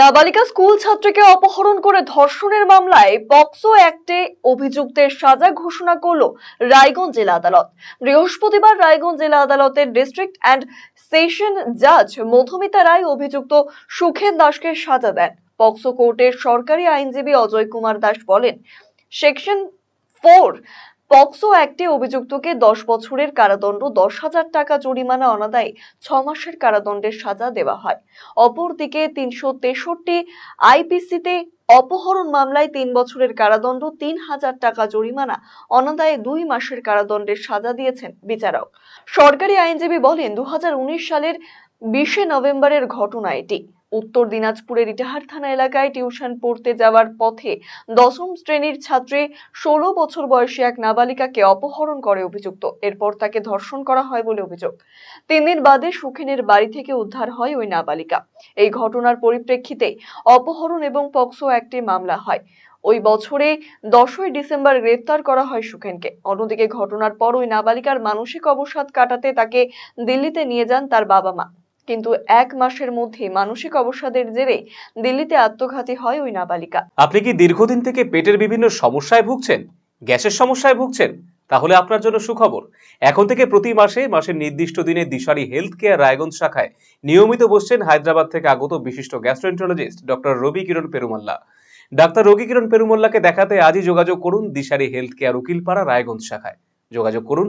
নাবালিকা স্কুল ছাত্রীকে অপহরণ করে ধর্ষণের মামলায় পক্সো অ্যাক্টে অভিযুক্তের সাজা ঘোষণা করল রায়গঞ্জ জেলা আদালত। বৃহস্পতিবার রায়গঞ্জ জেলা আদালতের ডিস্ট্রিক্ট অ্যান্ড সেশন জাজ মধুমিতা রায় অভিযুক্ত সুখেন দাসকে সাজা দেন। পক্সো কোর্টের সরকারি আইনজীবী অজয় কুমার দাস বলেন, সেকশন ফোর পক্সো অ্যাক্টে অভিযুক্তকে দশ বছরের কারাদণ্ড, দশ হাজার টাকা জরিমানা অনাদায়ে ছ মাসের কারাদণ্ডের সাজা দেওয়া হয়। অপরদিকে তিনশো তেষট্টি আইপিসিতে অপহরণ মামলায় তিন বছরের কারাদণ্ড, তিন হাজার টাকা জরিমানা অনাদায়ে দুই মাসের কারাদণ্ডের সাজা দিয়েছেন বিচারক। সরকারি আইনজীবী বলেন দু হাজার উনিশ সালের বিশে নভেম্বরের ঘটনা এটি। উত্তর দিনাজপুরের ইটাহার থানা এলাকায় টিউশন পড়তে যাওয়ার পথে দশম শ্রেণির ছাত্রী ষোলো বছর বয়সী এক নাবালিকাকে অপহরণ করে অভিযুক্ত। এরপর তাকে ধর্ষণ করা হয় বলে অভিযোগ। তিন দিন বাদে সুখেনের বাড়ি থেকে উদ্ধার হয় ওই নাবালিকা। এই ঘটনার পরিপ্রেক্ষিতে অপহরণ এবং পক্সো একটি মামলা হয়। ওই বছরে দশই ডিসেম্বর গ্রেপ্তার করা হয় সুখেনকে। অন্যদিকে ঘটনার পর ওই নাবালিকার মানসিক অবসাদ কাটাতে তাকে দিল্লিতে নিয়ে যান তার বাবা মা। কিন্তু এক মাসের মধ্যে মানসিক অবসাদের জেরে দিল্লিতে আত্মঘাতী হয় ওই নাবালিকা। আপনি কি দীর্ঘদিন থেকে পেটের বিভিন্ন সমস্যায় ভুগছেন? গ্যাসের সমস্যায় ভুগছেন? তাহলে আপনার জন্য সুখবর। এখন থেকে প্রতি মাসে মাসের নির্দিষ্ট দিনে দিশারি হেলথ কেয়ার রায়গঞ্জ শাখায় নিয়মিত বসছেন হায়দ্রাবাদ থেকে আগত বিশিষ্ট gastroenterologist doctor Ravi Kiran Perumalla. Doctor Ravi Kiran পেরুমাল্লাকে দেখাতে আজই যোগাযোগ করুন দিশারি হেলথ কেয়ার উকিলপাড়া রায়গঞ্জ শাখায়। যোগাযোগ করুন